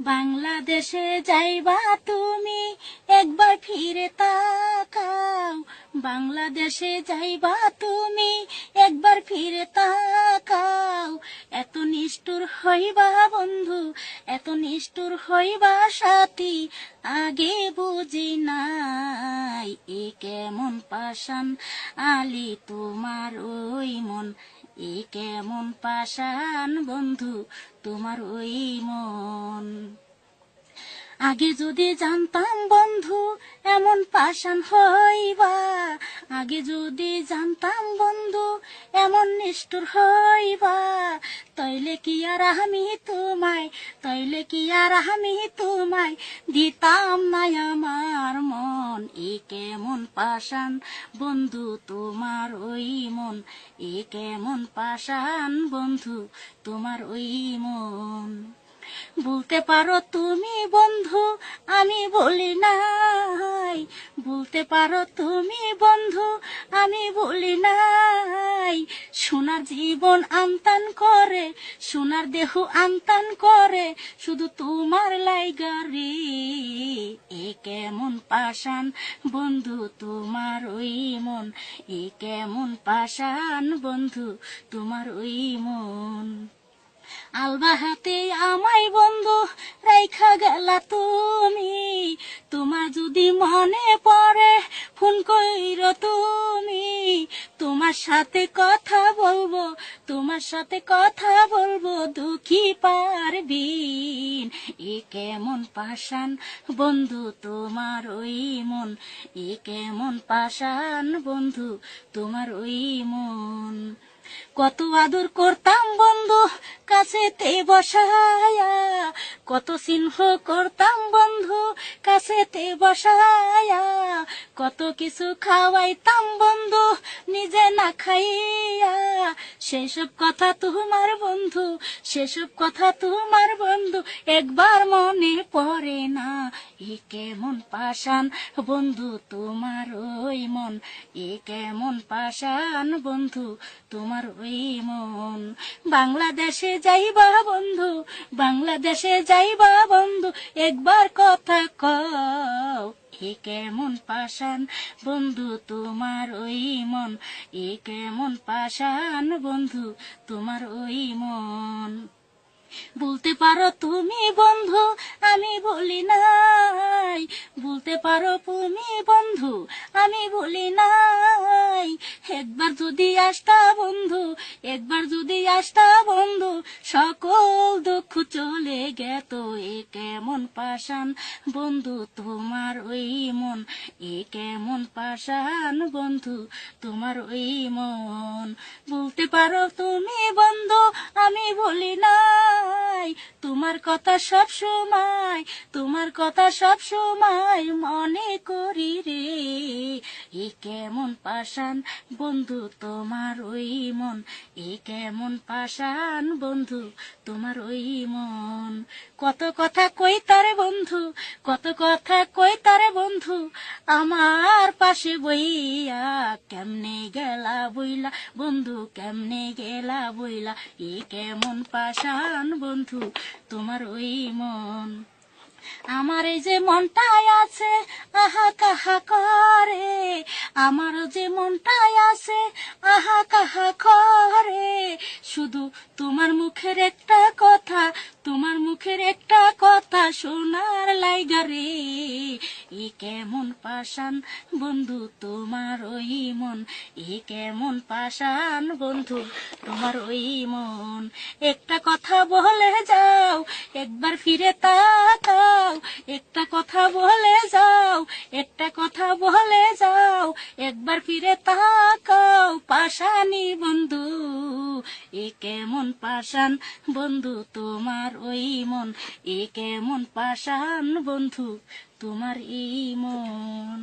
বাংলাদেশে যাইবা তুমি, একবার ফিরে তাকাও। বাংলাদেশে যাইবা তুমি, একবার ফিরে তাকাও। এত নিষ্ঠুর হইবা বন্ধু, এত নিষ্ঠুর হইবা সাথী, আগে বুঝি নাই এ কেমন পাশান আলি তোমার ওই মন। এ কেমন পাশান বন্ধু তোমার ওই মন? আগে যদি জানতাম বন্ধু এমন পাশান হইবা, আগে যদি জানতাম বন্ধু এমন নিষ্ঠুর হইবা, তইলে কি আর আমি তোমায়, তইলে কি আর আমি তোমায় দিতাম না আমার মন? এ কেমন পাশান বন্ধু তোমার ওই মন, এ কেমন পাশান বন্ধু তোমার ওই মন? বলতে পারো তুমি বন্ধু, আমি বলি নাই। বলতে পারো তুমি বন্ধু, আমি বলি নাই। সোনার জীবন আন্তান করে, সোনার দেহ আন্তান করে, শুধু তোমার লাইগারে এ কেমন পাশান বন্ধু তোমার ওই মন, এ কেমন পাশান বন্ধু তোমার ওই মন। আলবা হাতে আমায় বন্ধু রাইখা গেলা তুমি, তোমার যদি মনে পড়ে, ফোন কইর তুমি। তোমার সাথে কথা বলব, তোমার সাথে কথা বলব দুঃখী পারবিন। এ কেমন পাশান বন্ধু তোমার ওই মন, এ কেমন পাশান বন্ধু তোমার ওই মন। কত আদর করতাম বন্ধু কাছেতে বসায়া। কত চিহ্ন করতাম বন্ধু কাছেতে বসায়া। কত কিছু খাওয়াইতাম বন্ধু, নিজে না খাইয়া। সেসব কথা তোমার বন্ধু, সেসব কথা তোমার বন্ধু, একবার মনে পড়ে না। এ কেমন পাশান বন্ধু তোমার ওই মন, এ কেমন পাশান বন্ধু তোমার মন। বাংলাদেশে যাইবা বন্ধু, বাংলাদেশে যাইবা বন্ধু, একবার কথা কও। এ কেমন পাশান বন্ধু তোমার ওই মন? এ কেমন পাশান বন্ধু তোমার ওই মন? বলতে পারো তুমি বন্ধু, আমি বলি নাই। বলতে পারো তুমি বন্ধু, আমি বলি নাই। একবার যদি আসতা বন্ধু, একবার যদি আসতা বন্ধু, সকল দুঃখ চলে গেত এ কেমন পাশান বন্ধু, তোমার ওই মন, এ কেমন পাশান বন্ধু, তোমার ওই মন। বলতে পারো তুমি বন্ধু, আমি বলি নাই। তোমার কথা সব সময়, তোমার কথা সব সময় মনে করি রে। এ কেমন পাশান বন্ধু, তোমার ওই মন, এ কেমন পাশান বন্ধু, তোমার ওই মন। কত কথা কই তারে বন্ধু, কত কথা কই তারে বন্ধু, আমার পাশে বইয়া কেমনে গেলা বইলা, বন্ধু কেমনে গেলা বইলা, এ কেমন পাশান বন্ধু তোমার ওই মন। আমার এই যে মনটাই আছে, আহা কাহা করে। আমার যে মনটাই আছে, আহা কাহা করে। শুধু তোমার মুখের একটা কথা, তোমার মুখের একটা কথা শোনার লাইগা রে। কেমন পাশান বন্ধু তোমার ওই মন, এ কেমন পাশান বন্ধু তোমার ওই মন। একটা কথা বলে যাও, একবার ফিরে তাকাও। একটা কথা বলে যাও, একটা কথা বলে যাও। একবার ফিরে তাকাও পাশানি বন্ধু। এ কেমন পাশান বন্ধু তোমার ওই মন? এ কেমন পাশান বন্ধু তোমার এই মন?